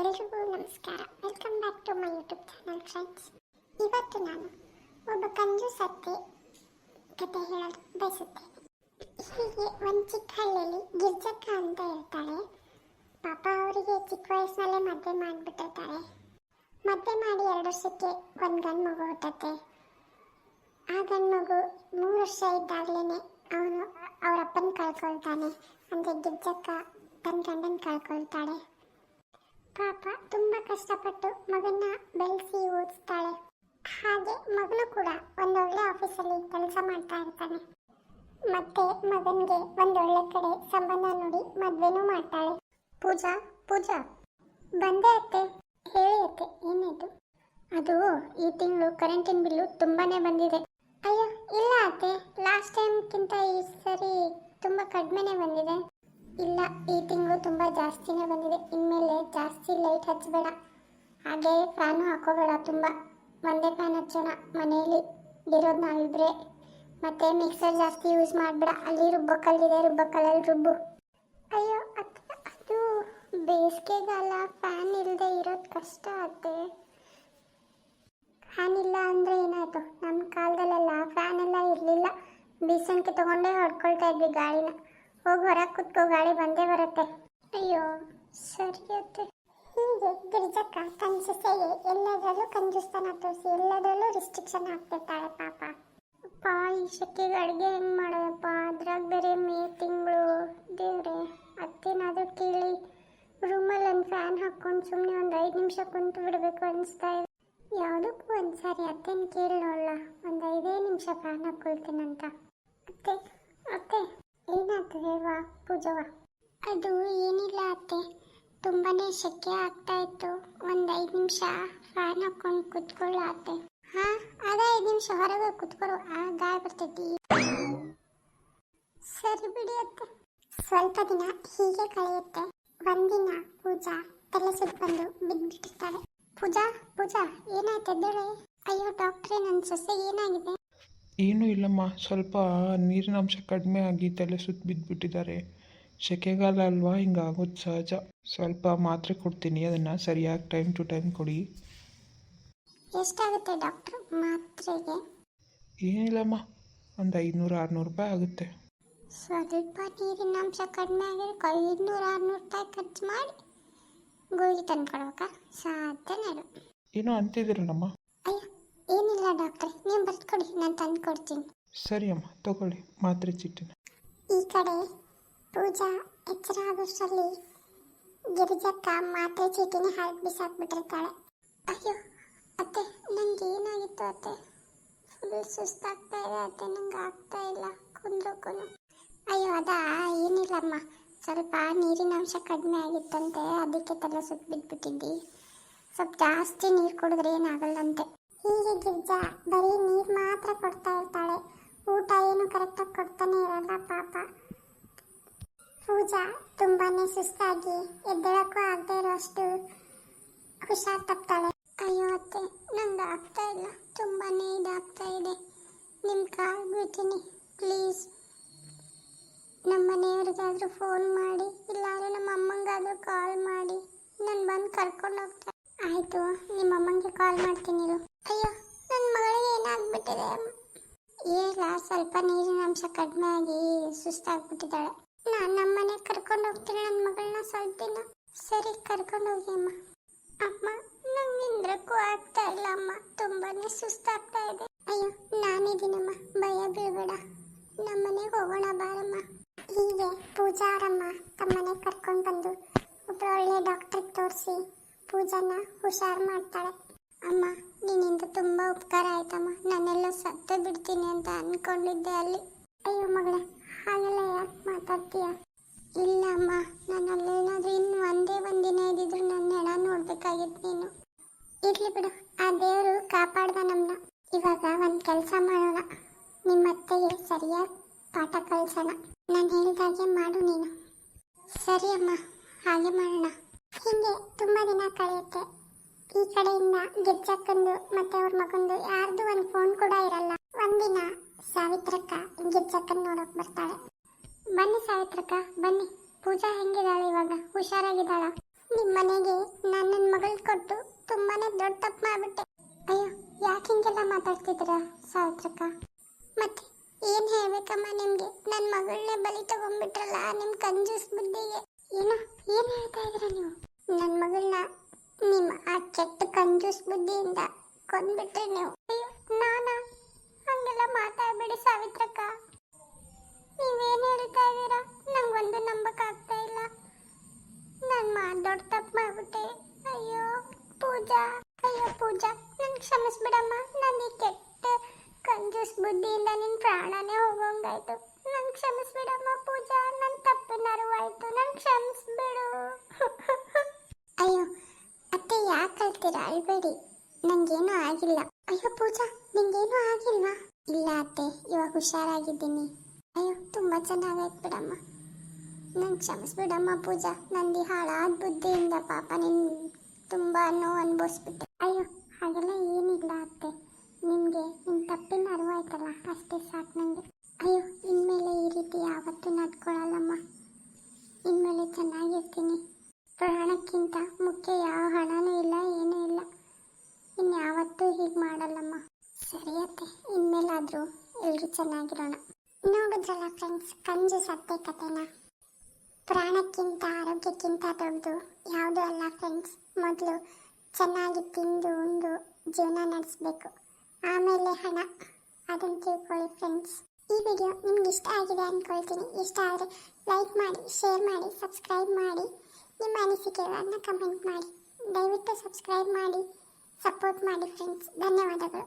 ಎಲ್ರಿಗೂ ನಮಸ್ಕಾರ. Welcome back to my YouTube channel friends ಇವತ್ತು ನಾನು ಒಬ್ಬ ಕಂಜು ಸತ್ತೆ ಕತೆ ಹೇಳಲು ಬಯಸುತ್ತೇನೆ. ಹೀಗೆ ಒಂದು ಚಿಕ್ಕ ಹಳ್ಳಿಯಲ್ಲಿ ಗಿರ್ಜಕ್ಕ ಅಂತ ಇರ್ತಾಳೆ ಪಾಪ ಅವರಿಗೆ ಚಿಕ್ಕ ವಯಸ್ಸಿನಲ್ಲೇ ಮದುವೆ ಮಾಡಿಬಿಟ್ಟಿರ್ತಾರೆ. ಮದುವೆ ಮಾಡಿ ಎರಡು ವರ್ಷಕ್ಕೆ ಒಂದು ಗಂಡು ಮಗು ಹುಟ್ಟತ್ತೆ. ಆ ಗಂಡು ಮಗು ಮೂರು ವರ್ಷ ಇದ್ದಾಗಲೇ ಅವನು ಅವರಪ್ಪನ ಕಳ್ಕೊಳ್ತಾನೆ. ಅಂದರೆ ಗಿರ್ಜಕ್ಕ ತನ್ನ ಗಂಡನ ಕಳ್ಕೊಳ್ತಾಳೆ. ಪಾಪ ತುಂಬಾ ಕಷ್ಟಪಟ್ಟು ಮಗನ್ನ ಬೆಳೆಸಿ ಓದಿಸ್ತಾಳೆ. ಹಾಗೆ ಮಗನು ಕೂಡ ಒಂದೊಳ್ಳೆ ಆಫೀಸಲ್ಲಿ ಕೆಲಸ ಮಾಡ್ತಾ ಇರ್ತಾನೆ. ಮತ್ತೆ ಮಗನಿಗೆ ಒಂದೊಳ್ಳೆ ಕಡೆ ಸಂಬಂಧ ನೋಡಿ ಮದ್ವೆನೂ ಮಾಡ್ತಾಳೆ. ಪೂಜಾ ಪೂಜಾ. ಬಂದೆ ಅತ್ತೆ. ಹೇಳಿ ಅತ್ತೆ, ಏನಾಯ್ತು? ಅದು ಈ ತಿಂಗಳು ಕರೆಂಟಿನ ಬಿಲ್ಲು ತುಂಬಾನೇ ಬಂದಿದೆ. ಅಯ್ಯೋ, ಇಲ್ಲ ಅತ್ತೆ. ಲಾಸ್ಟ್ ಟೈಮ್ಗಿಂತ ಈ ಸರಿ ತುಂಬ ಕಡಿಮೆನೇ ಬಂದಿದೆ. ಇಲ್ಲ, ಈ ತಿಂಗಳು ತುಂಬ ಜಾಸ್ತಿನೇ ಬಂದಿದೆ. ಇನ್ಮೇಲೆ ಜಾಸ್ತಿ ಲೈಟ್ ಹಚ್ಚಬೇಡ ಹಾಗೆ ಫ್ಯಾನು ಹಾಕೋಬೇಡ ತುಂಬ. ಒಂದೇ ಫ್ಯಾನ್ ಹಚ್ಚೋಣ. ಮನೆಯಲ್ಲಿ ಇರೋದು ನಾವಿಬ್ರೆ. ಮತ್ತೆ ಮಿಕ್ಸರ್ ಜಾಸ್ತಿ ಯೂಸ್ ಮಾಡಬೇಡ. ಅಲ್ಲಿ ರುಬ್ಬಕ್ಕಲ್ಲಿದೆ ರುಬ್ಬಕ್ಕಲ್ಲಲ್ಲಿ ರುಬ್ಬು. ಅಯ್ಯೋ, ಅದು ಅದು ಬೇಸಿಗೆಗಾಲ. ಫ್ಯಾನ್ ಇಲ್ಲದೆ ಇರೋದು ಕಷ್ಟ ಆಗುತ್ತೆ ಫ್ಯಾನ್ ಇಲ್ಲ ಅಂದರೆ ಏನಾಯಿತು? ನಮ್ಮ ಕಾಲದಲ್ಲೆಲ್ಲ ಫ್ಯಾನ್ ಎಲ್ಲ ಇರಲಿಲ್ಲ. ಬೀಸಣಿಗೆ ತೊಗೊಂಡೇ ಹೊಡ್ಕೊಳ್ತಾ ಇದ್ವಿ ಗಾಳಿನ. ಹೋಗಿ ಹೊರಗೆ ಕುತ್ಕೋ, ಗಾಳಿ ಬಂದೇ ಬರುತ್ತೆ. ಅಯ್ಯೋ, ಸರಿ ಅತ್ತೆ. ಹೀಗೆ ಗಿರಿಜಕ್ಕ ತನ್ನ ಸೊಸೆಗೆ ಎಲ್ಲದರಲ್ಲೂ ಕಂಜೂಸ್ತನ ತೋರಿಸಿ, ಎಲ್ಲದರಲ್ಲೂ ರಿಸ್ಟ್ರಿಕ್ಷನ್ ಹಾಕ್ತಿರ್ತಾಳೆ ಪಾಪ. ಅಪ್ಪ, ಈ ಶಕ್ತಿಗೆ ಅಡುಗೆ ಹೆಂಗೆ ಮಾಡೋದಪ್ಪ? ಅದ್ರಾಗ ಬೇರೆ ಮೇ ತಿಂಗಳು. ದೇವ್ರೆ, ಅತ್ತೇನಾದರೂ ಕೇಳಿ. ರೂಮಲ್ಲಿ ಒಂದು ಫ್ಯಾನ್ ಹಾಕ್ಕೊಂಡು ಸುಮ್ಮನೆ ಒಂದು ಐದು ನಿಮಿಷ ಕುಂತು ಬಿಡಬೇಕು ಅನಿಸ್ತಾ ಇದೆ. ಯಾವುದಕ್ಕೂ ಒಂದು ಸಾರಿ ಅತ್ತೆನ ಕೇಳಿ ನೋಡಲ್ಲ ಒಂದು ಐದೇ ನಿಮಿಷ ಫ್ಯಾನ್ ಹಾಕ್ಕೊಳ್ತೀನಂತ ಅತ್ತೆ ಅತ್ತೆ ಹೇಳುವ ಪೂಜವ್ವ ಅದು ಏನಿಲ್ಲ ಅತ್ತೆ. ತುಂಬಾನೇ ಶೆಕೆ ಆಗ್ತಾ ಇತ್ತು. ಒಂದು ಐದು ನಿಮಿಷ ಫ್ಯಾನ್ ಹಾಕೊಂಡು ಕುತ್ಕೊಳ್ಳ ಅತ್ತೆ. ಹಾ, ಅದ ಐದು ನಿಮಿಷ ಹೊರಗೆ ಕುತ್ಕೊಳ್ಳು. ಆ ಗಾಯ ಬರ್ತೈತಿ. ಸರಿ ಬಿಡಿ ಅತ್ತೆ. ಸ್ವಲ್ಪ ದಿನ ಹೀಗೆ ಕಳೆಯುತ್ತೆ. ಒಂದಿನ ಪೂಜಾ ತಲೆ ಸುತ್ತ ಬಂದು ಪೂಜಾ ಪೂಜಾ, ಏನಾಯ್ತು ಎದ್ದೇಳೆ? ಅಯ್ಯೋ, ಡಾಕ್ಟ್ರೇ ನನ್ನ ಸೊಸೆ ಏನಾಗಿದೆ? ಏನೂ ಇಲ್ಲಮ್ಮ. ಸ್ವಲ್ಪ ನೀರಿನ ಅಂಶ ಕಡಿಮೆ ಆಗಿ ತಲೆ ಸುತ್ತ ಬಿದ್ದುಬಿಟ್ಟಿದ್ದಾರೆ ಸೆಕೆಗಾಲ ಅಲ್ವಾ ಹಿಂಗಾಗೋದು ಸಹಜ. ಸ್ವಲ್ಪ ಮಾತ್ರೆ ಕೊಡ್ತೀನಿ ಅದನ್ನು ಸರಿಯಾಗಿ ಟೈಮ್ ಟು ಟೈಮ್ ಕೊಡಿ. ಎಷ್ಟಾಗುತ್ತೆ ಡಾಕ್ಟ್ರು ಮಾತ್ರೆಗೆ? ಏನಿಲ್ಲಮ್ಮ ಒಂದು ಐದುನೂರು ಆರುನೂರು ರೂಪಾಯಿ ಆಗುತ್ತೆ. ಸ್ವಲ್ಪ ನೀರಿನ ಅಂಶ ಕಡಿಮೆ ಆಗಿರೋ ಐದುನೂರು ಆರುನೂರು ರೂಪಾಯಿ ಖರ್ಚು ಮಾಡಿ ಗುಳಿಗೆ ತಂದ್ಕೊಡ್ಬೇಕಾ ಸಾಧ್ಯನೇ ಇಲ್ಲ. ಏನೋ ಅಂತಿದ್ದೀರಲ್ಲಮ್ಮ. ಅಯ್ಯೋ ಏನಿಲ್ಲ ಡಾಕ್ಟ್ರೆ ನೀವು ಬರ್ಕೊಡಿ ನಾನು ತಂದು ಕೊಡ್ತೀನಿ. ಸರಿ ಅಮ್ಮ ತಗೊಳ್ಳಿ ಮಾತ್ರೆ ಚೀಟಿನ ಈ ಕಡೆ ಪೂಜಾ, ಎಚ್ಚರ ಆಗೋಷ್ಟರಲ್ಲಿ ಗಿರಿಜಕ್ಕ ಮಾತ್ರೆ ಚೀಟಿನ ಹಾಕಿ ಬಿಸಾಕ್ಬಿಟ್ಟಿರ್ತಾಳೆ. ಅಯ್ಯೋ, ಅತ್ತೆ ನಂಗೆ ಏನಾಗಿತ್ತು ಅತ್ತೆ? ಫುಲ್ ಸುಸ್ತಾಗ್ತಾ ಇದೆ ಅತ್ತೆ, ನಂಗೆ ಆಗ್ತಾ ಇಲ್ಲ. ಕುಂದ್ರಕ್ಕೂ ಅಯ್ಯೋ, ಅದಾ, ಏನಿಲ್ಲಮ್ಮ. ಸ್ವಲ್ಪ ನೀರಿನ ಅಂಶ ಕಡಿಮೆ ಆಗಿತ್ತಂತೆ, ಅದಕ್ಕೆ ತಲೆ ಸುತ್ತ ಬಿದ್ದುಬಿಟ್ಟಿದ್ದಿ ಸ್ವಲ್ಪ ಜಾಸ್ತಿ ನೀರು ಕುಡಿದ್ರೆ ಏನಾಗಲ್ಲಂತೆ. ಹೀಗೆ ಗಿರ್ಜಾ ಬರೀ ನೀರು ಮಾತ್ರ ಕೊಡ್ತಾ ಇರ್ತಾಳೆ. ಊಟ ಏನು ಕರೆಕ್ಟಾಗಿ ಕೊಡ್ತಾನೆ ಇರಲ್ಲ ಪಾಪ. ಪೂಜಾ ತುಂಬಾನೇ ಸುಸ್ತಾಗಿ, ಎದ್ದೇಳಕ್ಕೂ ಆಗದೆ ಇರೋಷ್ಟು ಹುಷಾರ್ ತಪ್ತಾಳೆ ಅಯ್ಯೋ ಅತ್ತೆ, ನಂಗೆ ಆಗ್ತಾ ಇಲ್ಲ. ತುಂಬಾನೇ ಇದಾಗ್ತಾ ಇದೆ. ನಿಮ್ಮ ಕಾಲ್ ಬಿಡ್ತೀನಿ, ಪ್ಲೀಸ್. ನಮ್ಮ ಮನೆಯವ್ರಿಗಾದ್ರೂ ಫೋನ್ ಮಾಡಿ, ಇಲ್ಲಾಂದ್ರೆ ನಮ್ಮ ಅಮ್ಮಂಗಾದ್ರೂ ಕಾಲ್ ಮಾಡಿ. ನಾನು ಬಂದು ಕರ್ಕೊಂಡು ಹೋಗ್ತಾ ಆಯಿತು, ನಿಮ್ಮ ಅಮ್ಮಂಗೆ ಕಾಲ್ ಮಾಡ್ತೀನಿ ಅಯ್ಯೋ ನನ್ನ ಮಗಳಿಗೆ ಏನಾಗ್ಬಿಟ್ಟಿದೆ? ಏಳ ಸ್ವಲ್ಪ ನೀರಿನ ಅಂಶ ಕಡಿಮೆ ಆಗಿ ಸುಸ್ತಾಗ್ಬಿಟ್ಟಿದ್ದಾಳೆ. ನಾನು ನಮ್ಮ ಮನೆಗೆ ಕರ್ಕೊಂಡು ಹೋಗ್ತೀನಿ ನನ್ನ ಮಗಳನ್ನ ಸ್ವಲ್ಪ ದಿನ. ಸರಿ, ಕರ್ಕೊಂಡು ಹೋಗಿ ಅಮ್ಮ. ಅಮ್ಮ, ನಂಗೆ ನಿಂದ್ರಕ್ಕೂ ಆಗ್ತಾ ಇಲ್ಲ ಅಮ್ಮ. ತುಂಬಾನೇ ಸುಸ್ತಾಗ್ತಾ ಇದೆ. ಅಯ್ಯೋ ನಾನಿದ್ದೀನಮ್ಮ ಭಯ ಬೀಳ್ಬೇಡ. ನಮ್ಮ ಮನೆಗೆ ಹೋಗೋಣ ಬಾರಮ್ಮ. ಹೀಗೆ ಪೂಜಾರಮ್ಮ ತಮ್ಮ ಮನೆಗೆ ಕರ್ಕೊಂಡು ಬಂದು ಒಬ್ಬರು ಒಳ್ಳೆ ಡಾಕ್ಟ್ರಿಗೆ ತೋರಿಸಿ ಪೂಜಾನ ಹುಷಾರು ಮಾಡ್ತಾಳೆ. ಅಮ್ಮ, ನಿನ್ನಿಂದ ತುಂಬ ಉಪಕಾರ ಆಯ್ತಮ್ಮ. ನಾನೆಲ್ಲ ಸತ್ತೇ ಬಿಡ್ತೀನಿ ಅಂತ ಅಂದ್ಕೊಂಡಿದ್ದೆ ಅಲ್ಲಿ. ಅಯ್ಯೋ ಮಗಳೇ ಹಾಗೆಲ್ಲ ಯಾಕೆ ಮಾತಾಡ್ತೀಯ? ಇಲ್ಲ ಅಮ್ಮ ನಾನು ಅಲ್ಲೇನಾದರೂ ಇನ್ನು ಒಂದೇ ಒಂದಿನ ಇದ್ದಿದ್ರು ನನ್ನ ಹೆಣ ನೋಡ್ಬೇಕಾಗಿತ್ತು ನೀನು. ಇರ್ಲಿ ಬಿಡು, ಆ ದೇವರು ಕಾಪಾಡ್ದ ನಮ್ಮನ್ನ ಇವಾಗ ಒಂದು ಕೆಲಸ ಮಾಡೋಣ. ನಿಮ್ಮ ಅತ್ತೆಗೆ ಸರಿಯಾಗಿ ಪಾಠ ಕಳ್ಸೋಣ ನಾನು ಹೇಳಿದಾಗೆ ಮಾಡು ನೀನು. ಸರಿ ಅಮ್ಮ, ಹಾಗೆ ಮಾಡೋಣ. ಹಿಂಗೆ ತುಂಬ ದಿನ ಕಳೆಯುತ್ತೆ. ಈ ಕಡೆಯಿಂದ ಗಿರ್ಜಕ್ಕಂದು ಮತ್ತೆ ಅವ್ರ ಮಗಂದು ಯಾರ್ದು ಒಂದು ಫೋನ್ ಕೂಡ ಇರಲ್ಲ. ಒಂದಿನ ಸಾವಿತ್ರಕ್ಕ ಗಿರ್ಜಕ್ಕನ್ ನೋಡಕ್ ಬರ್ತಾಳೆ. ಬನ್ನಿ ಸಾವಿತ್ರಕ್ಕ, ಬನ್ನಿ. ಪೂಜಾ ಹೆಂಗಿದಾಳೆ ಇವಾಗ? ಹುಷಾರಾಗಿದ್ದಾಳ? ನಿಮ್ಮ ಮನೆಗೆ ನಾನು ನನ್ನ ಮಗಳು ಕೊಟ್ಟು ತುಂಬಾನೇ ದೊಡ್ಡ ತಪ್ಪು ಮಾಡ್ಬಿಟ್ಟೆ. ಅಯ್ಯೋ, ಯಾಕೆ ಹಿಂಗೆಲ್ಲ ಮಾತಾಡ್ತಿದ್ರ ಸಾವಿತ್ರಕ್ಕ? ಮತ್ತೆ ಏನ್ ಹೇಳ್ಬೇಕಮ್ಮ ನಿಮ್ಗೆ? ನನ್ನ ಮಗಳನ್ನೇ ಬಲಿ ತಗೊಂಡ್ಬಿಟ್ರಲ್ಲ ನಿಮ್ ಕಂಜೂಸ್ ಬುದ್ಧಿಗೆ. ಏನೋ, ಏನ್ ಹೇಳ್ತಾ ಇದ್ರ ನೀವು? ನನ್ನ ಮಗಳನ್ನ ನಿಮ್ಮ ಆ ಕೆಟ್ಟ ಕಂಜೂಸ್ ಬುದ್ಧಿಯಿಂದ ಕೊಂದ್ಬಿಟ್ರೆ ನೀವು. ಅಯ್ಯೋ, ನಾನಾ? ನನ್ ನನ್ನ ನಾನು ಈ ಕೆಟ್ಟ ಕಂಜೂಸ್ ಬುದ್ಧಿಯಿಂದ ನಿನ್ ಪ್ರಾಣನೇ ಹೋಗೋಂಗಾಯ್ತು. ನನ್ ಕ್ಷಮಿಸ್ಬಿಡಮ್ಮ ಪೂಜಾ. ನನ್ ತಪ್ಪಿನ ಅರಿವಾಯ್ತು. ನನ್ ಕ್ಷಮಿಸ್ಬಿಡು. ಅಯ್ಯೋ, ಅತ್ತೆ ಯಾಕೆ ಕಳ್ತೀರ? ಅಳ್ಬೇಡಿ. ನಂಗೇನು ಆಗಿಲ್ಲ. ಅಯ್ಯೋ, ಪೂಜಾ, ನಿಂಗೇನು ಆಗಿಲ್ವಾ? ಇಲ್ಲ ಅತ್ತೆ, ಇವಾಗ ಹುಷಾರಾಗಿದ್ದೀನಿ. ಅಯ್ಯೋ, ತುಂಬಾ ಚೆನ್ನಾಗಾಯ್ತು ಬಿಡಮ್ಮ. ನಂಗೆ ಕ್ಷಮಿಸ್ಬಿಡಮ್ಮ ಪೂಜಾ. ನಂದಿ ಹಾಳಾದ ಬುದ್ಧಿಯಿಂದ ಪಾಪ ನಿನ್ ತುಂಬಾ ನೋವು ಅನುಭವಿಸ್ಬಿಟ್ಟೆ. ಅಯ್ಯೋ ಹಾಗೆಲ್ಲ ಏನಿಲ್ಲ ಅತ್ತೆ. ನಿಮಗೆ ನಿಮ್ಮ ತಪ್ಪಿನ ಅರಿವಾಯ್ತಲ್ಲ ಅಷ್ಟೇ ಸಾಕು ನನಗೆ ಅಯ್ಯೋ, ಇನ್ಮೇಲೆ ಈ ರೀತಿ ಯಾವತ್ತೂ ನಡ್ಕೊಳ್ಳಲ್ಲಮ್ಮ ಇನ್ಮೇಲೆ ಚೆನ್ನಾಗಿರ್ತೀನಿ. ಪ್ರಾಣಕ್ಕಿಂತ ಮುಖ್ಯ ಯಾವ ಹಣನೂ ಇಲ್ಲ, ಏನೂ ಇಲ್ಲ. ಇನ್ಯಾವತ್ತೂ ಹೀಗೆ ಮಾಡಲ್ಲಮ್ಮ. ಸರಿ ಅತ್ತೆ, ಇನ್ಮೇಲಾದರೂ ಎಲ್ಲರೂ ಚೆನ್ನಾಗಿರೋಣ. ನೋಡಿದ್ರಲ್ಲ ಫ್ರೆಂಡ್ಸ್ ಕಂಜು ಸತ್ತೆ ಕತೆನ? ಪ್ರಾಣಕ್ಕಿಂತ ಆರೋಗ್ಯಕ್ಕಿಂತ ದೊಡ್ಡದು ಯಾವುದೂ ಅಲ್ಲ ಫ್ರೆಂಡ್ಸ್ ಮೊದಲು ಚೆನ್ನಾಗಿ ತಿಂದು ಉಂಡು ಜೀವನ ನಡೆಸಬೇಕು. ಆಮೇಲೆ ಹಣ, ಅದನ್ನು ತಿಳ್ಕೊಳ್ಳಿ ಫ್ರೆಂಡ್ಸ್ ಈ ವಿಡಿಯೋ ನಿಮ್ಗೆ ಇಷ್ಟ ಆಗಿದೆ ಅಂದ್ಕೊಳ್ತೀನಿ ಇಷ್ಟ ಆದರೆ ಲೈಕ್ ಮಾಡಿ ಶೇರ್ ಮಾಡಿ ಸಬ್ಸ್ಕ್ರೈಬ್ ಮಾಡಿ. ನಿಮ್ಮ ಅನಿಸಿಕೆಗಳನ್ನು ಕಮೆಂಟ್ ಮಾಡಿ. ದಯವಿಟ್ಟು ಸಬ್ಸ್ಕ್ರೈಬ್ ಮಾಡಿ ಸಪೋರ್ಟ್ ಮಾಡಿ ಫ್ರೆಂಡ್ಸ್ ಧನ್ಯವಾದಗಳು.